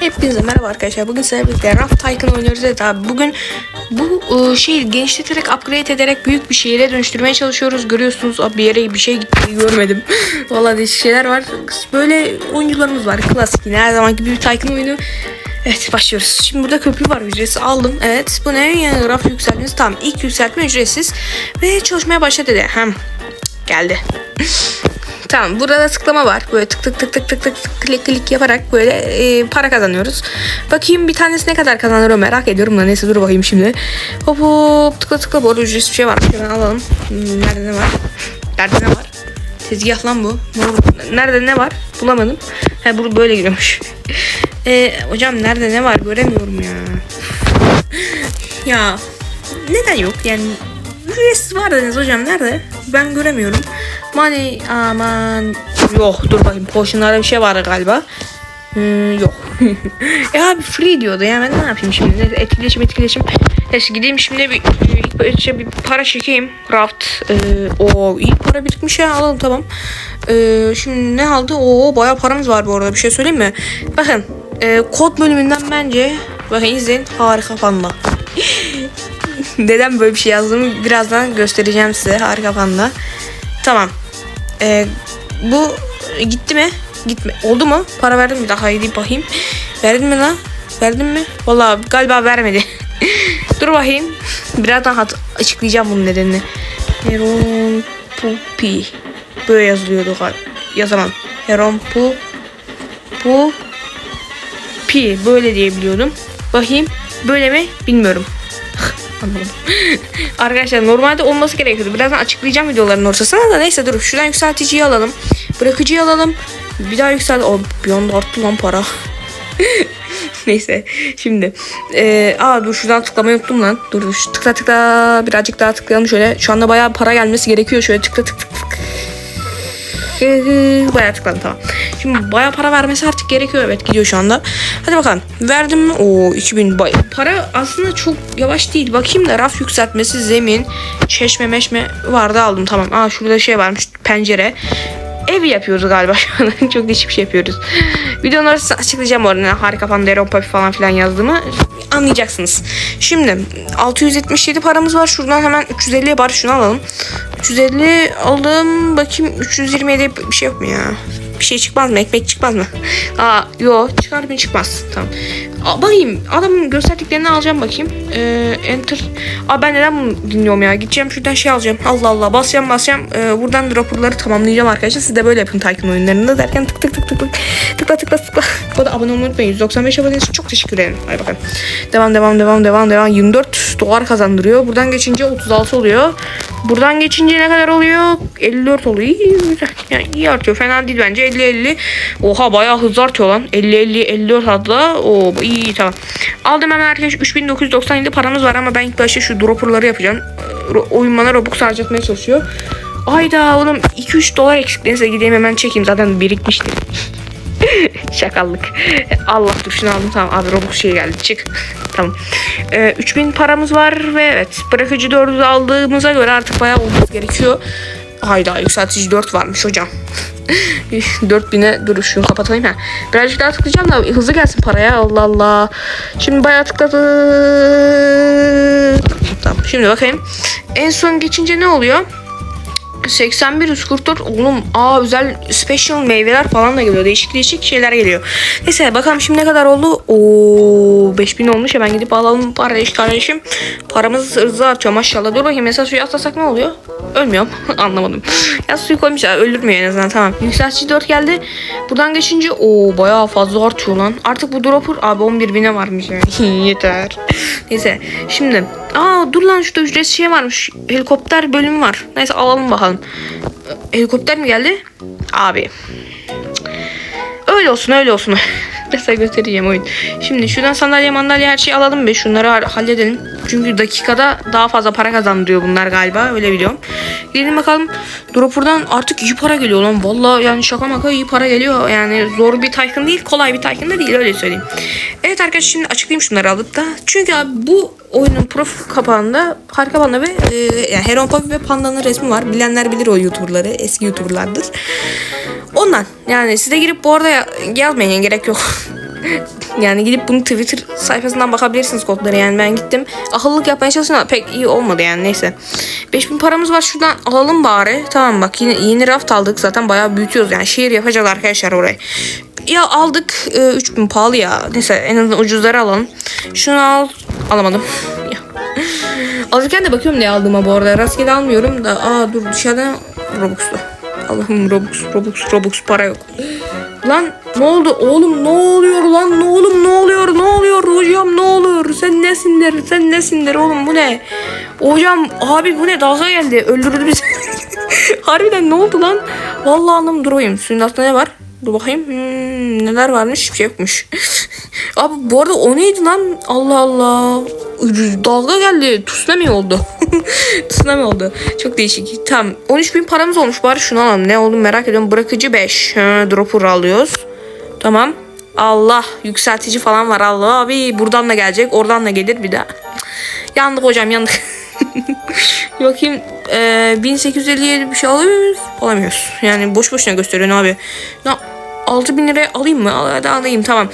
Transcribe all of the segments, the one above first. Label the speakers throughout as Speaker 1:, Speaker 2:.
Speaker 1: Hepinize merhaba arkadaşlar. Bugün sizlerle birlikte Raft Tycoon oynuyoruz. Evet abi bugün bu e, şeyi genişleterek, upgrade ederek büyük bir şehire dönüştürmeye çalışıyoruz. Görüyorsunuz abi bir yere bir şey gitti görmedim. Vallahi değişik şeyler var. Böyle oyuncularımız var. Klasik yine her zamanki bir Tycoon oyunu. Evet başlıyoruz. Şimdi burada köprü var ücretsiz aldım. Evet bu ne? Yani raf yükseltmesi tamam. İlk yükseltme ücretsiz. Ve çalışmaya başla dedi. Hem geldi. Tamam burada tıklama var. Böyle tık tık tık tık tık tık tık klik klik yaparak böyle e, para kazanıyoruz. Bakayım bir tanesi ne kadar kazanır o merak ediyorum da neyse dur bakayım şimdi. Hop hop tıkla tıkla bu arada ücretsiz bir şey var. Hemen alalım. Hmm, Nerede ne var? Nerede ne var? Tezgah lan bu. Nerede ne var? Bulamadım. He bu böyle giriyormuş. e, hocam nerede ne var göremiyorum ya. ya neden yok yani ücretsiz var dediniz hocam nerede? Ben göremiyorum. Money aman yok dur bakayım potionlarda bir şey var galiba. Hmm, yok. ya abi free diyordu ya ben ne yapayım şimdi Neyse, etkileşim etkileşim. Neyse gideyim şimdi bir, ilk başta bir para çekeyim. Craft. Ee, o iyi para birikmiş ya alalım tamam. Ee, şimdi ne aldı? Oo bayağı paramız var bu arada bir şey söyleyeyim mi? Bakın e, kod bölümünden bence bakın izleyin harika panda. Neden böyle bir şey yazdığımı birazdan göstereceğim size harika panda. Tamam. Ee, bu gitti mi? Gitme. Oldu mu? Para verdim mi? Daha iyi bakayım. Verdin mi lan? Verdin mi? Vallahi galiba vermedi. Dur bakayım. Birazdan hat açıklayacağım bunun nedenini. Heron Pupi. Böyle yazılıyordu galiba. Yazamam. Heron Pu Pu Pi. Böyle diyebiliyordum. Bakayım. Böyle mi? Bilmiyorum. Arkadaşlar normalde olması gerekiyordu. Birazdan açıklayacağım videoların ortasına da neyse dur. Şuradan yükselticiyi alalım. Bırakıcıyı alalım. Bir daha yükselt. O bir arttı lan para. neyse şimdi. Ee, aa dur şuradan tıklamayı unuttum lan. Dur dur tıkla tıkla. Birazcık daha tıklayalım şöyle. Şu anda bayağı para gelmesi gerekiyor. Şöyle tıkla tık tık Bayağı tıkladım tamam. Şimdi bayağı para vermesi artık gerekiyor. Evet gidiyor şu anda. Hadi bakalım. Verdim mi? Oo 2000 bay. Para aslında çok yavaş değil. Bakayım da raf yükseltmesi, zemin, çeşme meşme vardı aldım tamam. Aa şurada şey varmış pencere. Ev yapıyoruz galiba şu an. çok değişik bir şey yapıyoruz. Videonun arasında açıklayacağım orada. Harika Pandero Papi falan filan yazdığımı anlayacaksınız. Şimdi 677 paramız var. Şuradan hemen 350'ye bari şunu alalım. 350 aldım. Bakayım 327 bir şey yok mu ya? Bir şey çıkmaz mı? Ekmek çıkmaz mı? Aa yo çıkar mı çıkmaz. Tamam. Aa, bakayım adamın gösterdiklerini alacağım bakayım. Ee, enter. Aa ben neden bunu dinliyorum ya? Gideceğim şuradan şey alacağım. Allah Allah basacağım basacağım. Ee, buradan dropperları tamamlayacağım arkadaşlar. Siz de böyle yapın Tycoon oyunlarında derken tık tık tık tık tık tıkla tıkla tıkla. Bu da abone olmayı unutmayın. 195 abone için çok teşekkür ederim. Hadi bakalım. Devam devam devam devam devam. 24 dolar kazandırıyor. Buradan geçince 36 oluyor. Buradan geçince ne kadar oluyor? 54 oluyor. Yani iyi artıyor. Fena değil bence. 50 50. Oha bayağı hızlı artıyor lan. 50 50 54 adla. Oo iyi tamam. Aldım hemen arkadaş 3997 paramız var ama ben ilk başta şu dropperları yapacağım. Ee, Oyun bana Robux harcatmaya çalışıyor. Ayda oğlum 2-3 dolar eksik. Neyse gideyim hemen çekeyim zaten birikmiştir. Şakallık. Allah dur şunu aldım tamam abi Robux şey geldi çık. tamam. Ee, 3000 paramız var ve evet bırakıcı 4'ü aldığımıza göre artık bayağı olması gerekiyor. Hayda yükseltici 4 varmış hocam. 4000'e dur şunu kapatayım ha. Birazcık daha tıklayacağım da hızlı gelsin paraya Allah Allah. Şimdi bayağı tıkladık. Tamam şimdi bakayım. En son geçince ne oluyor? 81 144 oğlum aa özel special meyveler falan da geliyor. Değişik değişik şeyler geliyor. Neyse bakalım şimdi ne kadar oldu? Oo 5000 olmuş ben gidip alalım kardeş kardeşim. Paramız hızlı artıyor maşallah. Dur bakayım mesela suyu atlasak ne oluyor? Ölmüyorum. Anlamadım. Ya suyu koymuşlar öldürmüyor en azından tamam. Yükseltici 4 geldi. Buradan geçince o bayağı fazla artıyor lan. Artık bu dropper abi 11 bine varmış yani. Yeter. Neyse şimdi aa dur lan şurada ücretsiz şey varmış. Helikopter bölümü var. Neyse alalım bakalım. Helikopter mi geldi? Abi. Öyle olsun öyle olsun. Mesela göstereceğim oyun. Şimdi şuradan sandalye mandalye her şeyi alalım be. Şunları ha- halledelim. Çünkü dakikada daha fazla para kazandırıyor bunlar galiba. Öyle biliyorum. Gidelim bakalım. Dropper'dan artık iyi para geliyor lan. Vallahi yani şaka maka iyi para geliyor. Yani zor bir Tycoon değil. Kolay bir Tycoon da değil. Öyle söyleyeyim. Evet arkadaşlar şimdi açıklayayım şunları alıp da. Çünkü abi bu oyunun profil kapağında Harika Panda ve e, yani Heron Papi ve Panda'nın resmi var. Bilenler bilir o YouTuber'ları. Eski YouTuber'lardır. Ondan yani size girip bu arada ya- yazmayın gerek yok. Yani gidip bunu Twitter sayfasından bakabilirsiniz kodları yani ben gittim. Akıllılık yapmaya çalıştım ama pek iyi olmadı yani neyse. 5000 paramız var şuradan alalım bari. Tamam bak yine yeni raft aldık zaten bayağı büyütüyoruz yani şehir yapacağız arkadaşlar orayı. Ya aldık e, 3000 pahalı ya. Neyse en azından ucuzları alalım. Şunu al. Alamadım. Alırken de bakıyorum ne aldığıma bu arada. Rastgele almıyorum da. Aa dur dışarıda Robux'lu. Allah'ım Robux, Robux, Robux para yok. Lan ne oldu? Oğlum ne oluyor lan? Ne oğlum ne oluyor? Ne oluyor hocam? Ne oluyor? Sen nesindir sen nesindir oğlum? Bu ne? Hocam abi bu ne? Dalga geldi. Öldürdü bizi. Harbiden ne oldu lan? Vallahi anlamadım. Dur bakayım. Suyun altında ne var dur bakayım. Hmm, neler varmış hiçbir şey yokmuş. Abi bu arada o neydi lan? Allah Allah. Dalga geldi. Tsunami oldu. Tsunami oldu. Çok değişik. Tamam. 13 bin paramız olmuş. Bari şunu alalım. Ne oldu merak ediyorum. Bırakıcı 5 ha, dropper alıyoruz. Tamam. Allah. Yükseltici falan var. Allah abi. Buradan da gelecek. Oradan da gelir bir daha. Yandık hocam yandık. Bakayım e, 1857 bir şey alıyor muyuz? Alamıyoruz. Yani boş boşuna gösteriyor abi. Ne 6000 liraya alayım mı? Al, hadi alayım tamam.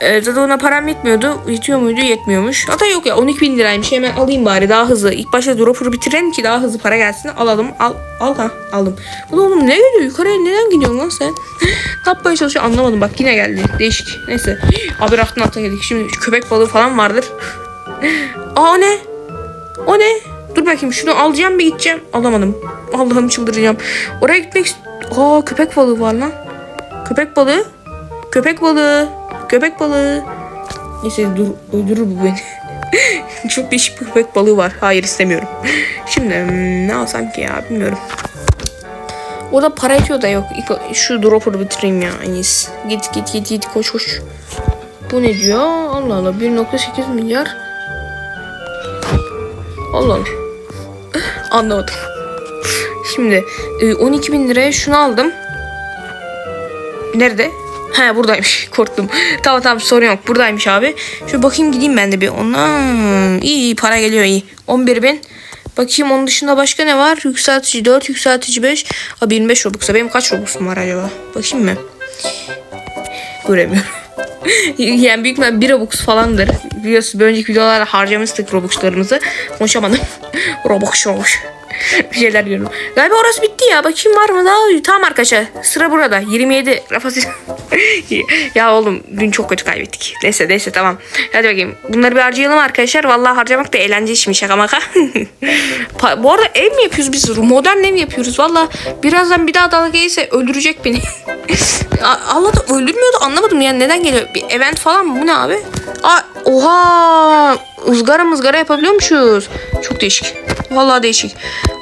Speaker 1: E, zaten ona param yetmiyordu. Yetiyor muydu? Yetmiyormuş. Hatta yok ya 12 bin liraymış. Hemen alayım bari daha hızlı. İlk başta dropper'ı bitirelim ki daha hızlı para gelsin. Alalım. Al, al ha aldım. Bu da oğlum ne geliyor? Yukarıya neden gidiyorsun lan sen? ne yapmaya çalışıyor anlamadım. Bak yine geldi. Değişik. Neyse. Abi raftın altına geldik. Şimdi köpek balığı falan vardır. Aa o ne? O ne? Dur bakayım şunu alacağım bir gideceğim. Alamadım. Allah'ım çıldıracağım. Oraya gitmek Aa köpek balığı var lan. Köpek balığı. Köpek balığı. Köpek balığı. Neyse dur öldürür bu beni. Çok değişik bir köpek balığı var. Hayır istemiyorum. Şimdi hmm, ne alsam ki ya bilmiyorum. O da para ediyor da yok. Şu dropper'ı bitireyim ya en. Git git git git koş koş. Bu ne diyor? Allah Allah 1.8 milyar. Allah Allah. Anlamadım. Şimdi e, 12 bin liraya şunu aldım. Nerede? He buradaymış. Korktum. tamam tamam sorun yok. Buradaymış abi. Şöyle bakayım gideyim ben de bir ona. İyi iyi para geliyor iyi. 11 bin. Bakayım onun dışında başka ne var? Yükseltici 4, yükseltici 5. Abi 25 Robux'a. Benim kaç Robux'um var acaba? Bakayım mı? Göremiyorum. yani büyük ihtimalle 1 Robux falandır. Biliyorsunuz bir önceki videolarda harcamıştık Robux'larımızı. Konuşamadım. Robux olmuş. bir şeyler diyorum. Galiba orası bitti ya. Bakayım var mı daha? Tamam arkadaşlar. Sıra burada. 27. Rafa ya oğlum dün çok kötü kaybettik. Neyse neyse tamam. Hadi bakayım. Bunları bir harcayalım arkadaşlar. Vallahi harcamak da eğlenceli şimdi şaka maka. Bu arada ev mi yapıyoruz biz? Modern ev yapıyoruz. Vallahi birazdan bir daha dalga gelirse öldürecek beni. Allah da öldürmüyordu anlamadım yani neden geliyor? Bir event falan mı? Bu ne abi? Aa, oha! ızgara mızgara yapabiliyormuşuz. Çok değişik. Vallahi değişik.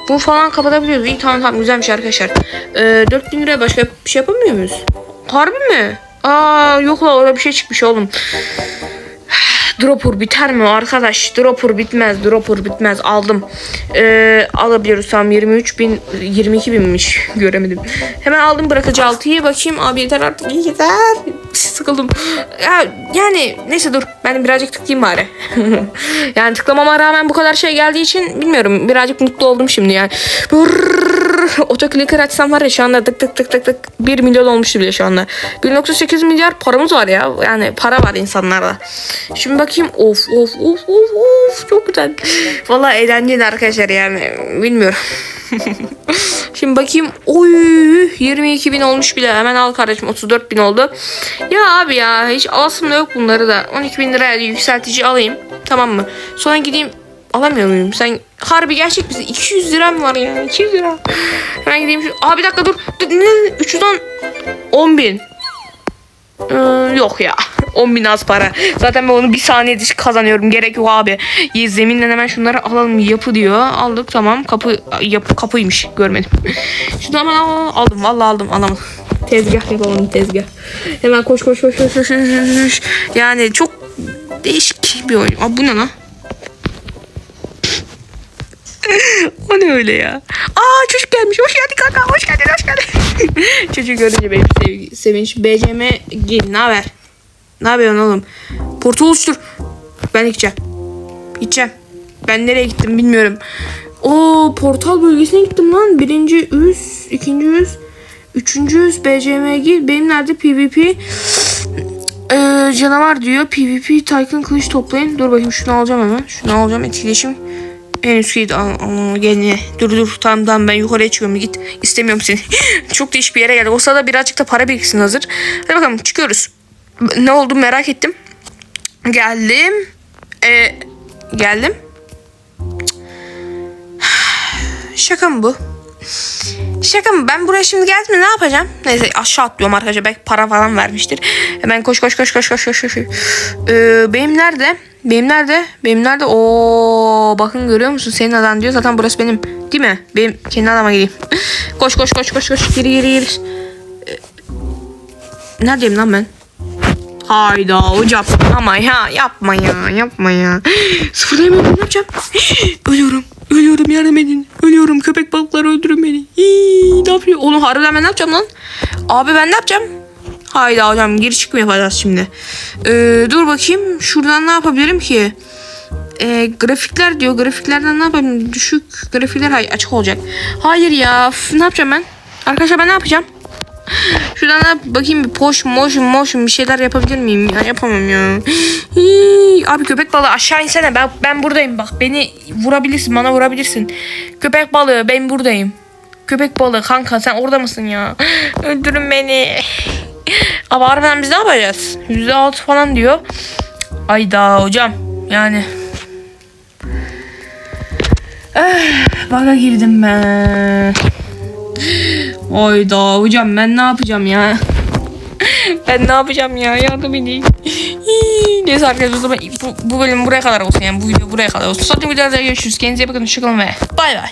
Speaker 1: Bu falan kapatabiliyoruz. İyi tamam tamam güzelmiş arkadaşlar. Ee, 4000 liraya başka bir şey yapamıyor muyuz? Harbi mi? Aa yok la orada bir şey çıkmış oğlum. Dropper biter mi arkadaş? Dropper bitmez. Dropper bitmez. Aldım. Ee, alabiliyoruz tam 23 bin 22 binmiş. Göremedim. Hemen aldım bırakıcı 6'yı. Bakayım abi yeter artık. Yeter. Sıkıldım. Ya, yani neyse dur. Ben birazcık tıklayayım bari. yani tıklamama rağmen bu kadar şey geldiği için bilmiyorum. Birazcık mutlu oldum şimdi yani. Brrr, Otoclicker açsam var ya şu anda tık tık tık tık tık 1 milyon olmuştu bile şu anda. 1.8 milyar paramız var ya. Yani para var insanlarda. Şimdi bakayım. Of of of of of. Çok güzel. Vallahi eğlenceli arkadaşlar yani. Bilmiyorum. Şimdi bakayım. Oy 22 bin olmuş bile. Hemen al kardeşim 34 bin oldu. Ya abi ya hiç alasım da yok bunları da. 12 bin liraya yükseltici alayım. Tamam mı? Sonra gideyim alamıyor muyum? Sen harbi gerçek misin? 200 liram var ya. 200 lira. Hemen gideyim. Şu... Abi bir dakika dur. dur ne? 310 10 bin. Ee, yok ya. 10 bin az para. Zaten ben onu bir saniyede kazanıyorum. Gerek yok abi. Ye, Zeminden hemen şunları alalım. Yapı diyor. Aldık tamam. Kapı yapı kapıymış. Görmedim. Şunu hemen al, aldım. Vallahi aldım. Alamadım. Tezgah yapalım tezgah. Hemen koş koş koş koş koş, koş. Yani çok değişik bir oyun. Aa, bu ne lan? o ne öyle ya? Aa çocuk gelmiş. Hoş geldin kanka. Hoş geldin. Çocuk görünce benim sevgi, sevinç. BCM gel. Ne haber? Ne yapıyorsun oğlum? Portal oluştur. Ben gideceğim. Gideceğim. Ben nereye gittim bilmiyorum. O portal bölgesine gittim lan. Birinci üs, ikinci üs, üçüncü üs BCM gir. Benim nerede PvP? Ee, canavar diyor. PvP Tycoon kılıç toplayın. Dur bakayım şunu alacağım hemen. Şunu alacağım etkileşim. En üst git. Gene. Dur dur tamam tamam ben yukarıya çıkıyorum git. İstemiyorum seni. Çok değişik bir yere geldik. O sırada birazcık da para biriksin hazır. Hadi bakalım çıkıyoruz. Ne oldu merak ettim. Geldim. Ee, geldim. Şaka mı bu? Şaka mı? Ben buraya şimdi geldim ne yapacağım? Neyse aşağı atlıyorum arkadaşlar. Belki para falan vermiştir. Hemen koş koş koş koş koş koş koş. Ee, benim nerede? Benim nerede? Benim nerede? Oo bakın görüyor musun? Senin adan diyor. Zaten burası benim. Değil mi? Benim kendi adama gideyim. koş koş koş koş koş. Geri geri geri. Ee, neredeyim lan ben? Hayda hocam ama ya yapma ya yapma ya. Sıfırlayamıyorum ne yapacağım? Ölüyorum. Ölüyorum yardım edin. Ölüyorum köpek balıkları öldürün beni. Hii, ne yapıyor? Onu harbiden ben ne yapacağım lan? Abi ben ne yapacağım? Hayda hocam geri çıkma yapacağız şimdi. Ee, dur bakayım şuradan ne yapabilirim ki? Ee, grafikler diyor. Grafiklerden ne yapayım? Düşük grafikler hay açık olacak. Hayır ya. üf, ne yapacağım ben? Arkadaşlar ben ne yapacağım? Şuradan da bakayım bir poş motion motion bir şeyler yapabilir miyim ya? Yapamam ya. Hii, abi köpek balığı aşağı insene. Ben, ben buradayım bak. Beni vurabilirsin. Bana vurabilirsin. Köpek balığı ben buradayım. Köpek balığı kanka sen orada mısın ya? Öldürün beni. Abi harbiden biz ne yapacağız? %6 falan diyor. Ayda hocam. Yani. Eh, baga girdim ben. Oyda hocam ben ne yapacağım ya? ben ne yapacağım ya? Yardım edin. Neyse arkadaşlar o zaman bu, bu bölüm buraya kadar olsun yani bu video buraya kadar olsun. Sonraki videoda görüşürüz. Kendinize iyi bakın. Hoşçakalın ve bay bay.